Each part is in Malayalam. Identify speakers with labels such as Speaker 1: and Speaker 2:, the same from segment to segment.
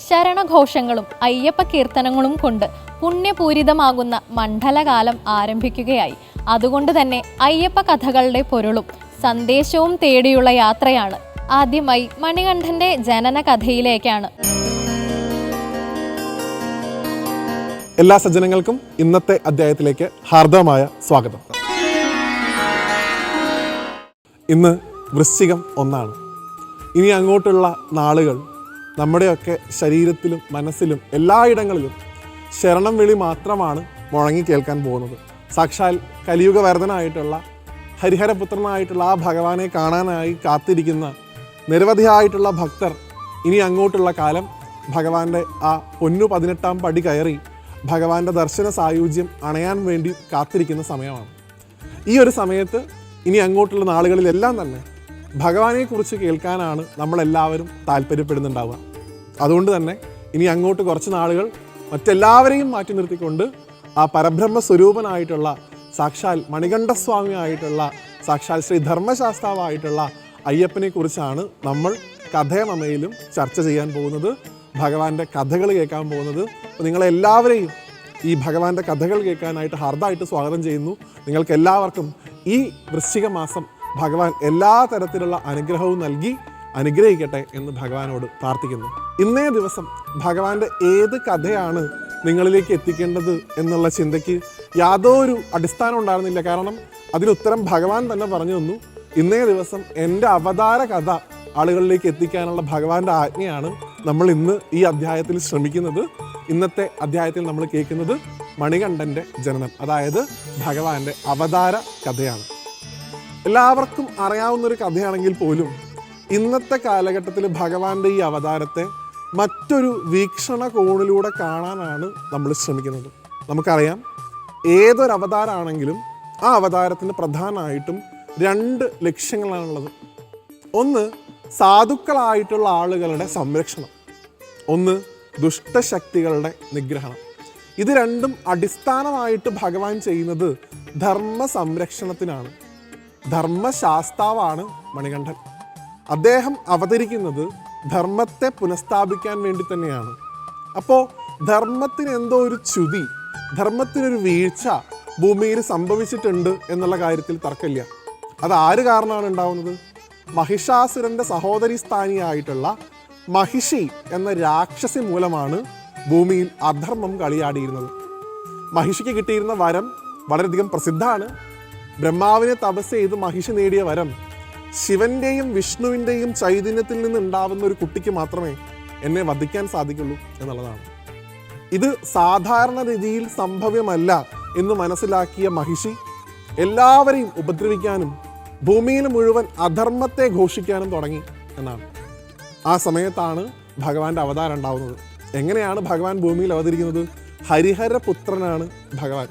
Speaker 1: ശരണഘോഷങ്ങളും അയ്യപ്പ കീർത്തനങ്ങളും കൊണ്ട് പുണ്യപൂരിതമാകുന്ന മണ്ഡലകാലം ആരംഭിക്കുകയായി. അതുകൊണ്ട് തന്നെ അയ്യപ്പ കഥകളുടെ പൊരുളും സന്ദേശവും തേടിയുള്ള യാത്രയാണ് ആദ്യമായി മണികണ്ഠന്റെ ജനന കഥയിലേക്കാണ്
Speaker 2: എല്ലാ സജ്ജനങ്ങൾക്കും ഇന്നത്തെ അധ്യായത്തിലേക്ക് ഹാർദവമായ സ്വാഗതം. ഇന്ന് വൃശ്ചികം ഒന്നാണ്. ഇനി അങ്ങോട്ടുള്ള നാളുകൾ നമ്മുടെയൊക്കെ ശരീരത്തിലും മനസ്സിലും എല്ലായിടങ്ങളിലും ശരണം വിളി മാത്രമാണ് മുഴങ്ങി കേൾക്കാൻ പോകുന്നത്. സാക്ഷാൽ കലിയുഗ വരദനായിട്ടുള്ള ഹരിഹരപുത്രനായിട്ടുള്ള ആ ഭഗവാനെ കാണാനായി കാത്തിരിക്കുന്ന നിരവധിയായിട്ടുള്ള ഭക്തർ ഇനി അങ്ങോട്ടുള്ള കാലം ഭഗവാന്റെ ആ പൊന്നു പതിനെട്ടാം പടി കയറി ഭഗവാന്റെ ദർശന സായുജ്യം അണയാൻ വേണ്ടി കാത്തിരിക്കുന്ന സമയമാണ്. ഈ ഒരു സമയത്ത് ഇനി അങ്ങോട്ടുള്ള നാളുകളിലെല്ലാം തന്നെ ഭഗവാനെക്കുറിച്ച് കേൾക്കാനാണ് നമ്മളെല്ലാവരും താല്പര്യപ്പെടുന്നുണ്ടാവുക. അതുകൊണ്ട് തന്നെ ഇനി അങ്ങോട്ട് കുറച്ച് നാളുകൾ മറ്റെല്ലാവരെയും മാറ്റി നിർത്തിക്കൊണ്ട് ആ പരബ്രഹ്മ സ്വരൂപനായിട്ടുള്ള സാക്ഷാൽ മണികണ്ഠസ്വാമി ആയിട്ടുള്ള സാക്ഷാൽ ശ്രീ ധർമ്മശാസ്താവായിട്ടുള്ള അയ്യപ്പനെ കുറിച്ചാണ് നമ്മൾ കഥയമമയിലും ചർച്ച ചെയ്യാൻ പോകുന്നത്. ഭഗവാന്റെ കഥകൾ കേൾക്കാൻ പോകുന്നത്. നിങ്ങളെല്ലാവരെയും ഈ ഭഗവാന്റെ കഥകൾ കേൾക്കാനായിട്ട് ഹാർദമായിട്ട് സ്വാഗതം ചെയ്യുന്നു. നിങ്ങൾക്ക് എല്ലാവർക്കും ഈ വൃശ്ചിക മാസം ഭഗവാൻ എല്ലാ തരത്തിലുള്ള അനുഗ്രഹവും നൽകി അനുഗ്രഹിക്കട്ടെ എന്ന് ഭഗവാനോട് പ്രാർത്ഥിക്കുന്നു. ഇന്നേ ദിവസം ഭഗവാന്റെ ഏത് കഥയാണ് നിങ്ങളിലേക്ക് എത്തിക്കേണ്ടത് എന്നുള്ള ചിന്തയ്ക്ക് യാതൊരു അടിസ്ഥാനം ഉണ്ടായിരുന്നില്ല. കാരണം അതിനുത്തരം ഭഗവാൻ തന്നെ പറഞ്ഞു തന്നു. ഇന്നേ ദിവസം എന്റെ അവതാര കഥ ആളുകളിലേക്ക് എത്തിക്കാനുള്ള ഭഗവാന്റെ ആജ്ഞയാണ് നമ്മൾ ഇന്ന് ഈ അധ്യായത്തിൽ ശ്രമിക്കുന്നത്. ഇന്നത്തെ അധ്യായത്തിൽ നമ്മൾ കേൾക്കുന്നത് മണികണ്ഠന്റെ ജനനം അതായത് ഭഗവാന്റെ അവതാര കഥയാണ്. എല്ലാവർക്കും അറിയാവുന്ന ഒരു കഥയാണെങ്കിൽ പോലും ഇന്നത്തെ കാലഘട്ടത്തിൽ ഭഗവാന്റെ ഈ അവതാരത്തെ മറ്റൊരു വീക്ഷണ കോണിലൂടെ കാണാനാണ് നമ്മൾ ശ്രമിക്കുന്നത്. നമുക്കറിയാം ഏതൊരു അവതാരമാണെങ്കിലും ആ അവതാരത്തിന് പ്രധാനമായിട്ടും രണ്ട് ലക്ഷ്യങ്ങളാണുള്ളത്. ഒന്ന് സാധുക്കളായിട്ടുള്ള ആളുകളുടെ സംരക്ഷണം. ഒന്ന് ദുഷ്ടശക്തികളുടെ നിഗ്രഹണം. ഇത് രണ്ടും അടിസ്ഥാനമായിട്ട് ഭഗവാൻ ചെയ്യുന്നത് ധർമ്മ സംരക്ഷണത്തിനാണ് ധർമ്മശാസ്താവാണ് മണികണ്ഠൻ. അദ്ദേഹം അവതരിക്കുന്നത് ധർമ്മത്തെ പുനഃസ്ഥാപിക്കാൻ വേണ്ടി തന്നെയാണ്. അപ്പോൾ ധർമ്മത്തിന് എന്തോ ഒരു ച്യുതി ധർമ്മത്തിനൊരു വീഴ്ച ഭൂമിയിൽ സംഭവിച്ചിട്ടുണ്ട് എന്നുള്ള കാര്യത്തിൽ തർക്കമില്ല. അത് ആര് കാരണമാണ് ഉണ്ടാവുന്നത്? മഹിഷാസുരന്റെ സഹോദരി സ്ഥാനിയായിട്ടുള്ള മഹിഷി എന്ന രാക്ഷസി മൂലമാണ് ഭൂമിയിൽ അധർമ്മം കളിയാടിയിരുന്നത്. മഹിഷിക്ക് കിട്ടിയിരുന്ന വരം വളരെയധികം പ്രസിദ്ധമാണ്. ബ്രഹ്മാവിനെ തപസ് ചെയ്ത് മഹിഷി നേടിയ വരം ശിവന്റെയും വിഷ്ണുവിന്റെയും ചൈതന്യത്തിൽ നിന്ന് ഉണ്ടാവുന്ന ഒരു കുട്ടിക്ക് മാത്രമേ എന്നെ വധിക്കാൻ സാധിക്കുള്ളൂ എന്നുള്ളതാണ്. ഇത് സാധാരണ രീതിയിൽ സംഭവ്യമല്ല എന്ന് മനസ്സിലാക്കിയ മഹിഷി എല്ലാവരെയും ഉപദ്രവിക്കാനും ഭൂമിയിൽ മുഴുവൻ അധർമ്മത്തെ ഘോഷിക്കാനും തുടങ്ങി എന്നാണ്. ആ സമയത്താണ് ഭഗവാന്റെ അവതാരം ഉണ്ടാവുന്നത്. എങ്ങനെയാണ് ഭഗവാൻ ഭൂമിയിൽ അവതരിക്കുന്നത്? ഹരിഹരപുത്രനാണ് ഭഗവാൻ.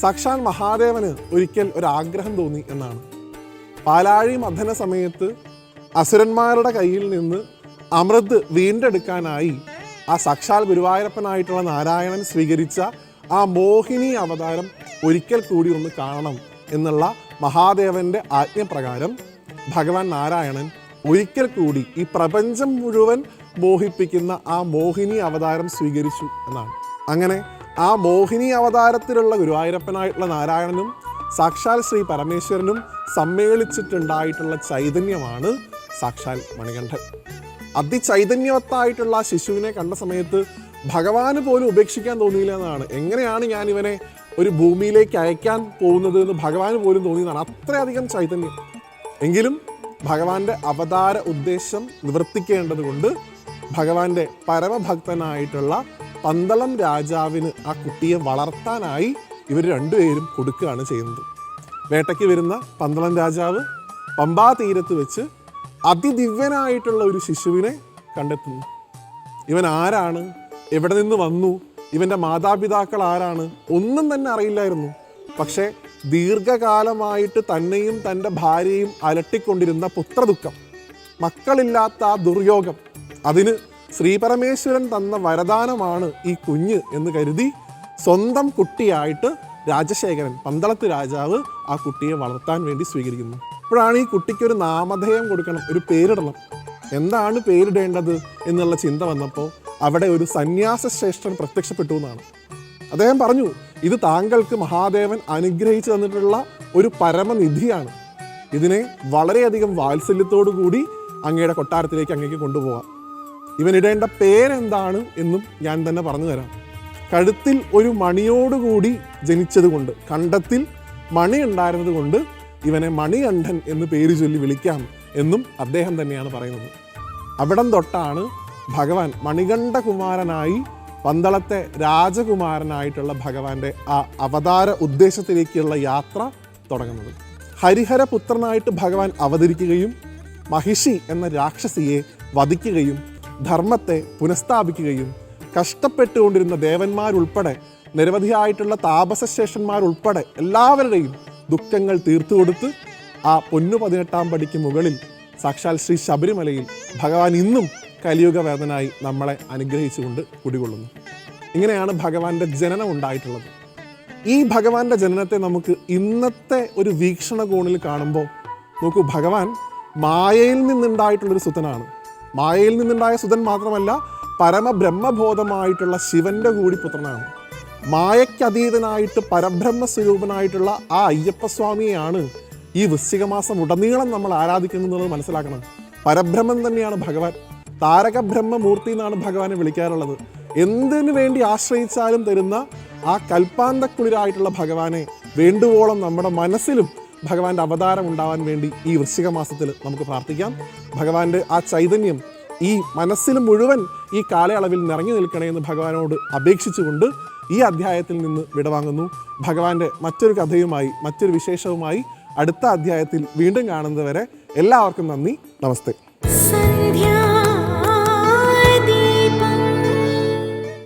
Speaker 2: സാക്ഷാൽ മഹാദേവന് ഒരിക്കൽ ഒരാഗ്രഹം തോന്നി എന്നാണ്. പാലാഴി മഥന സമയത്ത് അസുരന്മാരുടെ കയ്യിൽ നിന്ന് അമൃത് വീണ്ടെടുക്കാനായി ആ സാക്ഷാൽ ഗുരുവായൂരപ്പനായിട്ടുള്ള നാരായണൻ സ്വീകരിച്ച ആ മോഹിനി അവതാരം ഒരിക്കൽ കൂടി ഒന്ന് കാണണം എന്നുള്ള മഹാദേവന്റെ ആജ്ഞപ്രകാരം ഭഗവാൻ നാരായണൻ ഒരിക്കൽ കൂടി ഈ പ്രപഞ്ചം മുഴുവൻ മോഹിപ്പിക്കുന്ന ആ മോഹിനി അവതാരം സ്വീകരിച്ചു എന്നാണ്. അങ്ങനെ ആ മോഹിനി അവതാരത്തിലുള്ള ഗുരുവായൂരപ്പനായിട്ടുള്ള നാരായണനും സാക്ഷാൽ ശ്രീ പരമേശ്വരനും സമ്മേളിച്ചിട്ടുണ്ടായിട്ടുള്ള ചൈതന്യമാണ് സാക്ഷാൽ മണികണ്ഠൻ. അതിചൈതന്യവത്തായിട്ടുള്ള ശിശുവിനെ കണ്ട സമയത്ത് ഭഗവാന് പോലും ഉപേക്ഷിക്കാൻ തോന്നിയില്ല എന്നാണ്. എങ്ങനെയാണ് ഞാൻ ഇവനെ ഒരു ഭൂമിയിലേക്ക് അയക്കാൻ പോകുന്നത് എന്ന് ഭഗവാന് പോലും തോന്നിയതാണ്. അത്രയധികം ചൈതന്യം. എങ്കിലും ഭഗവാന്റെ അവതാര ഉദ്ദേശം നിവർത്തിക്കേണ്ടതുകൊണ്ട് ഭഗവാന്റെ പരമഭക്തനായിട്ടുള്ള പന്തളം രാജാവിന് ആ കുട്ടിയെ വളർത്താനായി ഇവർ രണ്ടുപേരും കൊടുക്കുകയാണ് ചെയ്യുന്നത്. വേട്ടയ്ക്ക് വരുന്ന പന്തളം രാജാവ് പമ്പാ തീരത്ത് വെച്ച് അതിദിവ്യനായിട്ടുള്ള ഒരു ശിശുവിനെ കണ്ടെത്തുന്നു. ഇവൻ ആരാണ്? എവിടെ നിന്ന് വന്നു? ഇവന്റെ മാതാപിതാക്കൾ ആരാണ്? ഒന്നും തന്നെ അറിയില്ലായിരുന്നു. പക്ഷേ ദീർഘകാലമായിട്ട് തന്നെയും തന്റെ ഭാര്യയും അലട്ടിക്കൊണ്ടിരുന്ന പുത്രദുഃഖം മക്കളില്ലാത്ത ആ ദുർയോഗം അതിന് ശ്രീപരമേശ്വരൻ തന്ന വരദാനമാണ് ഈ കുഞ്ഞ് എന്ന് കരുതി സ്വന്തം കുട്ടിയായിട്ട് രാജശേഖരൻ പന്തളത്ത് രാജാവ് ആ കുട്ടിയെ വളർത്താൻ വേണ്ടി സ്വീകരിക്കുന്നു. അപ്പോഴാണ് ഈ കുട്ടിക്കൊരു നാമധേയം കൊടുക്കണം ഒരു പേരിടണം. എന്താണ് പേരിടേണ്ടത് എന്നുള്ള ചിന്ത വന്നപ്പോൾ അവിടെ ഒരു സന്യാസ ശ്രേഷ്ഠൻ പ്രത്യക്ഷപ്പെട്ടു എന്നാണ്. അദ്ദേഹം പറഞ്ഞു ഇത് താങ്കൾക്ക് മഹാദേവൻ അനുഗ്രഹിച്ചു തന്നിട്ടുള്ള ഒരു പരമനിധിയാണ്. ഇതിനെ വളരെയധികം വാത്സല്യത്തോടു കൂടി അങ്ങയുടെ കൊട്ടാരത്തിലേക്ക് അങ്ങേക്ക് കൊണ്ടുപോകാം ഇവനിടേണ്ട പേരെന്താണ് എന്നും ഞാൻ തന്നെ പറഞ്ഞു തരാം. കഴുത്തിൽ ഒരു മണിയോടുകൂടി ജനിച്ചതുകൊണ്ട് കണ്ടത്തിൽ മണി ഉണ്ടായിരുന്നത് കൊണ്ട് ഇവനെ മണികണ്ഠൻ എന്ന് പേര് ചൊല്ലി വിളിക്കാം എന്നും അദ്ദേഹം തന്നെയാണ് പറയുന്നത്. അവിടം തൊട്ടാണ് ഭഗവാൻ മണികണ്ഠകുമാരനായി പന്തളത്തെ രാജകുമാരനായിട്ടുള്ള ഭഗവാന്റെ ആ അവതാര ഉദ്ദേശത്തിലേക്കുള്ള യാത്ര തുടങ്ങുന്നത്. ഹരിഹരപുത്രനായിട്ട് ഭഗവാൻ അവതരിക്കുകയും മഹിഷി എന്ന രാക്ഷസിയെ വധിക്കുകയും ധർമ്മത്തെ പുനഃസ്ഥാപിക്കുകയും കഷ്ടപ്പെട്ടുകൊണ്ടിരുന്ന ദേവന്മാരുൾപ്പെടെ നിരവധിയായിട്ടുള്ള താപസശേഷന്മാരുൾപ്പെടെ എല്ലാവരുടെയും ദുഃഖങ്ങൾ തീർത്തുകൊടുത്ത് ആ പൊന്നു പതിനെട്ടാം പടിക്ക് മുകളിൽ സാക്ഷാൽ ശ്രീ ശബരിമലയിൽ ഭഗവാൻ ഇന്നും കലിയുഗ വേദനായി നമ്മളെ അനുഗ്രഹിച്ചുകൊണ്ട് കുടികൊള്ളുന്നു. ഇങ്ങനെയാണ് ഭഗവാന്റെ ജനനം ഉണ്ടായിട്ടുള്ളത്. ഈ ഭഗവാന്റെ ജനനത്തെ നമുക്ക് ഇന്നത്തെ ഒരു വീക്ഷണകോണിൽ കാണുമ്പോൾ നോക്കൂ ഭഗവാൻ മായയിൽ നിന്നുണ്ടായിട്ടുള്ളൊരു സുതനാണ്. മായയിൽ നിന്നുണ്ടായ സുതൻ മാത്രമല്ല പരമബ്രഹ്മബോധമായിട്ടുള്ള ശിവന്റെ കൂടി പുത്രനാണ്. മായയ്ക്കതീതനായിട്ട് പരബ്രഹ്മ സ്വരൂപനായിട്ടുള്ള ആ അയ്യപ്പസ്വാമിയെയാണ് ഈ വൃശ്ചികമാസം ഉടനീളം നമ്മൾ ആരാധിക്കുന്നു എന്നുള്ളത് മനസ്സിലാക്കണം. പരബ്രഹ്മൻ തന്നെയാണ് ഭഗവാൻ. താരകബ്രഹ്മമൂർത്തി എന്നാണ് ഭഗവാനെ വിളിക്കാറുള്ളത്. എന്തിനു വേണ്ടി ആശ്രയിച്ചാലും തരുന്ന ആ കൽപ്പാന്തക്കുളിരായിട്ടുള്ള ഭഗവാനെ വേണ്ടുവോളം നമ്മുടെ മനസ്സിലും ഭഗവാന്റെ അവതാരം ഉണ്ടാവാൻ വേണ്ടി ഈ വൃശ്ചിക മാസത്തിൽ നമുക്ക് പ്രാർത്ഥിക്കാം. ഭഗവാന്റെ ആ ചൈതന്യം ഈ മനസ്സിൽ മുഴുവൻ ഈ കാലയളവിൽ നിറഞ്ഞു നിൽക്കണേ എന്ന് ഭഗവാനോട് അപേക്ഷിച്ചുകൊണ്ട് ഈ അധ്യായത്തിൽ നിന്ന് വിടവാങ്ങുന്നു. ഭഗവാന്റെ മറ്റൊരു കഥയുമായി മറ്റൊരു വിശേഷവുമായി അടുത്ത അധ്യായത്തിൽ വീണ്ടും കാണുന്നതുവരെ എല്ലാവർക്കും നന്ദി. നമസ്തേ.